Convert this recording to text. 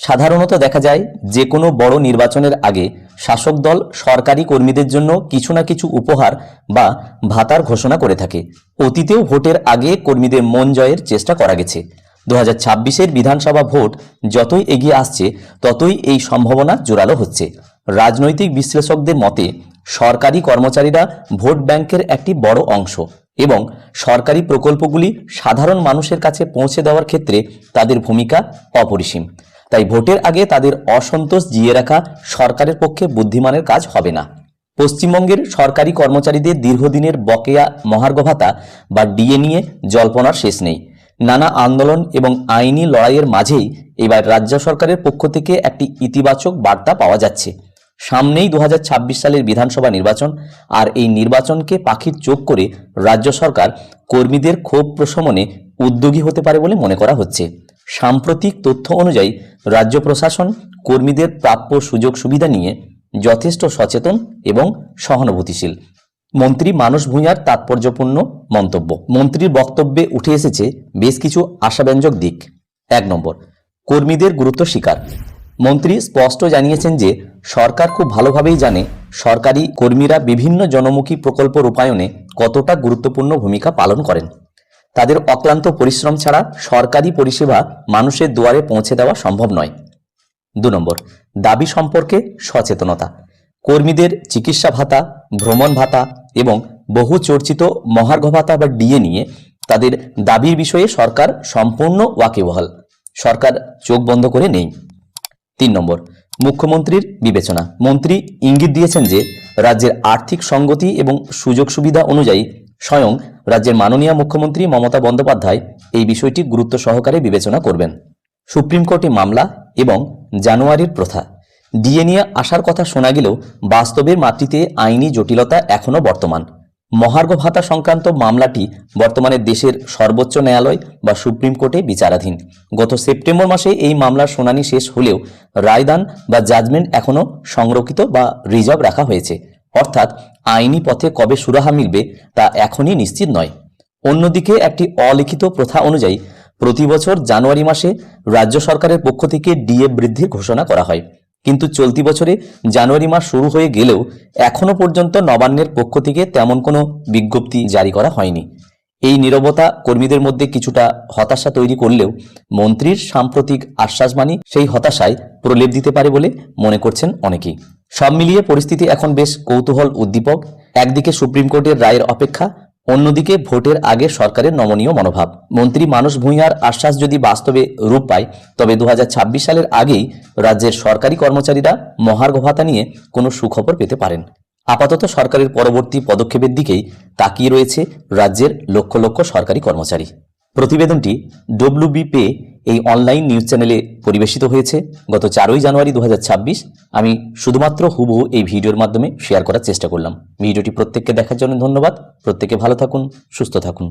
সাধারণত দেখা যায় যে কোনো বড় নির্বাচনের আগে শাসক দল সরকারি কর্মীদের জন্য কিছু না কিছু উপহার বা ভাতার ঘোষণা করে থাকে। অতীতেও ভোটের আগে কর্মীদের মন জয়ের চেষ্টা করা গেছে। দু হাজার বিধানসভা ভোট যতই এগিয়ে আসছে, ততই এই সম্ভাবনা জোরালো হচ্ছে। রাজনৈতিক বিশ্লেষকদের মতে, সরকারি কর্মচারীরা ভোট ব্যাংকের একটি বড় অংশ এবং সরকারি প্রকল্পগুলি সাধারণ মানুষের কাছে পৌঁছে দেওয়ার ক্ষেত্রে তাদের ভূমিকা অপরিসীম। তাই ভোটের আগে তাদের অসন্তোষ জিয়ে রাখা সরকারের পক্ষে বুদ্ধিমানের কাজ হবে না। পশ্চিমবঙ্গের সরকারি কর্মচারীদের দীর্ঘদিনের বকেয়া মহার্ঘ ভাতা বা ডিএ নিয়ে জল্পনার শেষ নেই। নানা আন্দোলন এবং আইনি লড়াইয়ের মাঝেই এবার রাজ্য সরকারের পক্ষ থেকে একটি ইতিবাচক বার্তা পাওয়া যাচ্ছে। সামনেই দু হাজার ছাব্বিশ সালের বিধানসভা নির্বাচন আর এই নির্বাচনকে পাখির চোখ করে রাজ্য সরকার কর্মীদের ক্ষোভ প্রশমনে উদ্যোগী হতে পারে বলে মনে করা হচ্ছে। সাম্প্রতিক তথ্য অনুযায়ী রাজ্য প্রশাসন কর্মীদের প্রাপ্য সুযোগ সুবিধা নিয়ে যথেষ্ট সচেতন এবং সহানুভূতিশীল। মন্ত্রী মানস ভূঁইয়ার তাৎপর্যপূর্ণ মন্তব্য। মন্ত্রীর বক্তব্যে উঠে এসেছে বেশ কিছু আশাব্যঞ্জক দিক। এক নম্বর, কর্মীদের গুরুত্ব স্বীকার। মন্ত্রী স্পষ্ট জানিয়েছেন যে সরকার খুব ভালোভাবেই জানে সরকারি কর্মীরা বিভিন্ন জনমুখী প্রকল্প রূপায়ণে কতটা গুরুত্বপূর্ণ ভূমিকা পালন করেন। তাদের অক্লান্ত পরিশ্রম ছাড়া সরকারি পরিষেবা মানুষের দুয়ারে পৌঁছে দেওয়া সম্ভব নয়। দু নম্বর, দাবি সম্পর্কে সচেতনতা। কর্মীদের চিকিৎসা ভাতা, ভ্রমণ ভাতা এবং বহু চর্চিত মহার্ঘ ভাতা বা ডিএ নিয়ে তাদের দাবির বিষয়ে সরকার সম্পূর্ণ ওয়াকিবহাল। সরকার চোখ বন্ধ করে নেই। তিন নম্বর, মুখ্যমন্ত্রীর বিবেচনা। মন্ত্রী ইঙ্গিত দিয়েছেন যে, রাজ্যের আর্থিক সঙ্গতি এবং সুযোগ সুবিধা অনুযায়ী স্বয়ং রাজ্যের মাননীয় মুখ্যমন্ত্রী মমতা বন্দ্যোপাধ্যায় এই বিষয়টি গুরুত্ব সহকারে বিবেচনা করবেন। সুপ্রিম কোর্টে মামলা এবং জানুয়ারির প্রথা। ডিএ নিয়ে আসার কথা শোনা গেলেও বাস্তবের মাতৃতে আইনি জটিলতা এখনও বর্তমান। মহার্ঘ ভাতা সংক্রান্ত মামলাটি বর্তমানে দেশের সর্বোচ্চ ন্যায়ালয় বা সুপ্রিম কোর্টে বিচারাধীন। গত সেপ্টেম্বর মাসে এই মামলার শুনানি শেষ হলেও রায়দান বা জাজমেন্ট এখনও সংরক্ষিত বা রিজার্ভ রাখা হয়েছে। অর্থাৎ আইনি পথে কবে সুরাহা মিলবে তা এখনই নিশ্চিত নয়। অন্যদিকে একটি অলিখিত প্রথা অনুযায়ী প্রতি বছর জানুয়ারি মাসে রাজ্য সরকারের পক্ষ থেকে ডিএ বৃদ্ধির ঘোষণা করা হয়। কিন্তু চলতি বছরে জানুয়ারি মাস শুরু হয়ে গেলেও এখনও পর্যন্ত নবান্নের পক্ষ থেকে তেমন কোনো বিজ্ঞপ্তি জারি করা হয়নি। এই নীরবতা কর্মীদের মধ্যে কিছুটা হতাশা তৈরি করলেও মন্ত্রীর সাম্প্রতিক আশ্বাসবাণী সেই হতাশায় প্রলেপ দিতে পারে বলে মনে করছেন অনেকেই। সব মিলিয়ে পরিস্থিতি এখন বেশ কৌতূহল উদ্দীপক। একদিকে সুপ্রিম কোর্টের রায়ের অপেক্ষা, অন্যদিকে ভোটের আগে সরকারের নমনীয় মনোভাব। মন্ত্রী মানস ভূঁইয়ার আশ্বাস যদি বাস্তবে রূপ পায়, তবে দু হাজার ছাব্বিশ সালের আগেই রাজ্যের সরকারি কর্মচারীরা মহার্ঘ ভাতা নিয়ে কোনো সুখবর পেতে পারেন। আপাতত সরকারের পরবর্তী পদক্ষেপের দিকেই তাকিয়ে রয়েছে রাজ্যের লক্ষ লক্ষ সরকারি কর্মচারী। প্রতিবেদনটি ডব্লিউবি পে এই অনলাইন নিউজ চ্যানেলে পরিবেশিত হয়েছে। গত চারই জানুয়ারি দু হাজার ছাব্বিশ আমি শুধুমাত্র হুবহু এই ভিডিওর মাধ্যমে শেয়ার করার চেষ্টা করলাম। ভিডিওটি প্রত্যেককে দেখার জন্য ধন্যবাদ। প্রত্যেকে ভালো থাকুন, সুস্থ থাকুন।